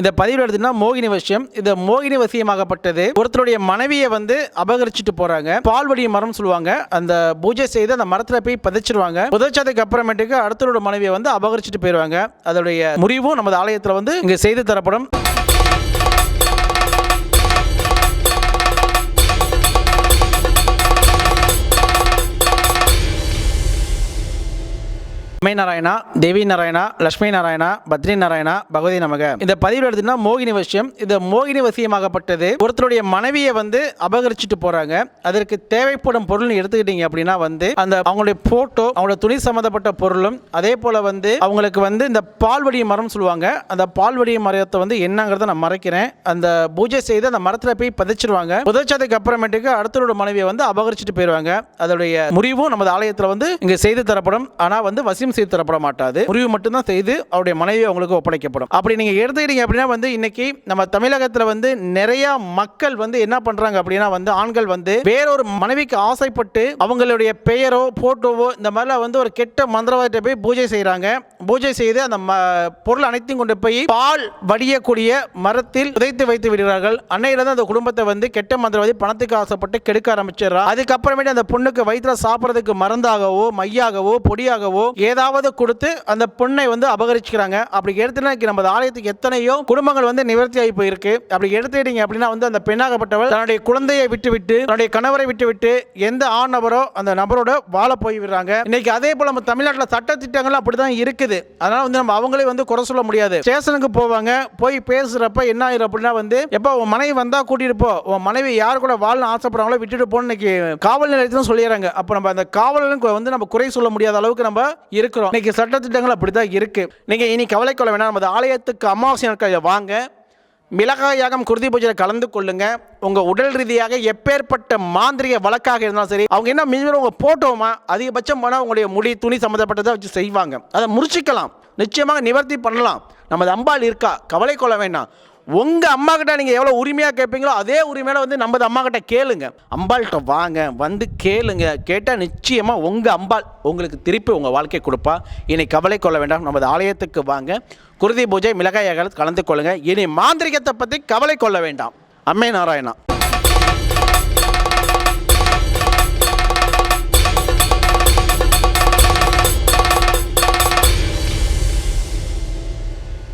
இந்த பதிவில் எடுத்தீங்கன்னா மோகினி வசியம். இந்த மோகினி வசியமாகப்பட்டது ஒருத்தருடைய மனைவியை வந்து அபகரிச்சுட்டு போறாங்க. பால்வடி மரம் சொல்லுவாங்க. அந்த பூஜை செய்து அந்த மரத்துல போய் பதிச்சிருவாங்க. புதைச்சதுக்கு அப்புறமேட்டுக்கு அடுத்தவரோட மனைவியை வந்து அபகரிச்சுட்டு போயிடுவாங்க அதோடைய முறிவும் நமது ஆலயத்தில் வந்து இங்கே செய்து தரப்படும். அம்மை நாராயணா தேவி நாராயணா லட்சுமி நாராயணா பத்ரி நாராயணா பகவதி நமக. இந்த பதிவில் எடுத்துனா மோகினி வசியம். இந்த மோகினி வசியமாகப்பட்டது. ஒருத்தருடைய மனைவியை வந்து அபகரிச்சுட்டு போறாங்க. அதற்கு தேவைப்படும் பொருள் எடுத்துக்கிட்டீங்க அப்படின்னா வந்து அந்த அவங்களுடைய போட்டோ அவங்களோட துணி சம்மந்தப்பட்ட பொருளும் அதே போல வந்து அவங்களுக்கு வந்து இந்த பால்வடி மரம் சொல்லுவாங்க. அந்த பால்வடி மரத்தை வந்து என்னங்கிறத நான் மறைக்கிறேன். அந்த பூஜை செய்து அந்த மரத்தில் போய் பதிச்சிருவாங்க. புதைச்சதுக்கு அப்புறமேட்டுக்கு அடுத்தவரோட மனைவியை வந்து அபகரிச்சுட்டு போயிடுவாங்க அதோடைய முறிவும் நமது ஆலயத்தில் வந்து இங்கே செய்து தரப்படும். ஆனால் வந்து வசியம் செய்து தரப்பட மாட்டாது முறிவு மட்டும்தான் செய்து அவருடைய மனைவி அவங்களுக்கு ஒப்படைக்கப்படும். அப்படி நீங்கள் எடுத்துக்கிட்டீங்க அப்படின்னா வந்து இன்னைக்கு நம்ம தமிழகத்தில் வந்து நிறைய மக்கள் வந்து என்ன பண்ணுறாங்க அப்படின்னா வந்து ஆண்கள் வந்து வேறொரு மனைவிக்கு ஆசைப்பட்டு அவங்களுடைய பெயரோ போட்டோவோ இந்த மாதிரிலாம் வந்து ஒரு கெட்ட மந்திரவாதத்தை போய் பூஜை செய்கிறாங்க பூஜை செய்து அந்த ம- பொருள் அனைத்தையும் கொண்டு போய் பால் வடியக்கூடிய மரத்தில் புதைத்து வைத்து விடுகிறார்கள். அன்னையில அந்த குடும்பத்தை வந்து கெட்ட மந்திரவாதி பணத்துக்கு ஆசைப்பட்டு கெடுக்க ஆரம்பிச்சிடுறா. அதுக்கப்புறமேட்டு அந்த பொண்ணுக்கு வயிற்றுல சாப்பிட்றதுக்கு மருந்தாகவோ மையாகவோ பொடியாகவோ ஏதாவது ஏதாவது கொடுத்து அந்த பொண்ணை வந்து அபகரிச்சுக்கிறாங்க. அப்படி எடுத்துனாக்கி நம்ம ஆலயத்துக்கு எத்தனையோ குடும்பங்கள் வந்து நிவர்த்தி ஆகி போயிருக்கு. அப்படி எடுத்துக்கிட்டீங்க அப்படின்னா வந்து அந்த பெண்ணாகப்பட்டவள் தன்னுடைய குழந்தையை விட்டு விட்டு தன்னுடைய கணவரை விட்டு விட்டு எந்த ஆண் நபரோ அந்த நபரோட வாழ போய் விடுறாங்க. இன்னைக்கு அதே போல நம்ம தமிழ்நாட்டில் சட்ட திட்டங்கள் அப்படிதான் இருக்குது. அதனால வந்து நம்ம அவங்களே வந்து குறை சொல்ல முடியாது. ஸ்டேஷனுக்கு போவாங்க போய் பேசுறப்ப என்ன ஆயிரும் அப்படின்னா வந்து எப்போ உன் மனைவி வந்தா கூட்டிட்டு போ. உன் மனைவி யார் கூட வாழணும் ஆசைப்படுறாங்களோ விட்டுட்டு போன்னு இன்னைக்கு காவல் நிலையத்தில் சொல்லிடுறாங்க. அப்போ நம்ம அந்த காவலனுக்கு வந்து நம்ம குறை சொல்ல முடியாத அளவுக்கு நம்ம இருக்கிறோம். இன்னைக்கு சட்டத்திட்டங்கள் அப்படிதான் இருக்குது நீங்கள் இனி கவலை கொள்ள வேணாம். நமது ஆலயத்துக்கு அமாவாசை நாட்களில் வாங்க. மிளகாய் யாகம் குருதி பூஜையில் கலந்து கொள்ளுங்க. உங்கள் உடல் ரீதியாக எப்பேற்பட்ட மாந்திரிக வழக்காக இருந்தாலும் சரி அவங்க என்ன மிஞ்சி உங்கள் போட்டோமா? அதிகபட்சம் போனால் உங்களுடைய முடி துணி சம்மந்தப்பட்டதை வச்சு செய்வாங்க. அதை முடிச்சுக்கலாம் நிச்சயமாக நிவர்த்தி பண்ணலாம். நமது அம்பாள் இருக்கா? கவலை கொள்ள வேண்டாம் உங்கள் அம்மா கிட்ட நீங்கள் எவ்வளோ உரிமையாக கேட்பீங்களோ அதே உரிமையில வந்து நம்ம அம்மா கிட்ட கேளுங்க. அம்பாள்கிட்ட வாங்க வந்து கேளுங்க. கேட்டால் நிச்சயமாக உங்கள் அம்பாள் உங்களுக்கு திருப்பி உங்கள் வாழ்க்கை கொடுப்பா. இனி கவலை கொள்ள வேண்டாம் நமது ஆலயத்துக்கு வாங்க. குருதி பூஜை மிளகாய் கலந்து கொள்ளுங்க. இனி மாந்திரிகத்தை பற்றி கவலை கொள்ள வேண்டாம். அம்மே நாராயணா.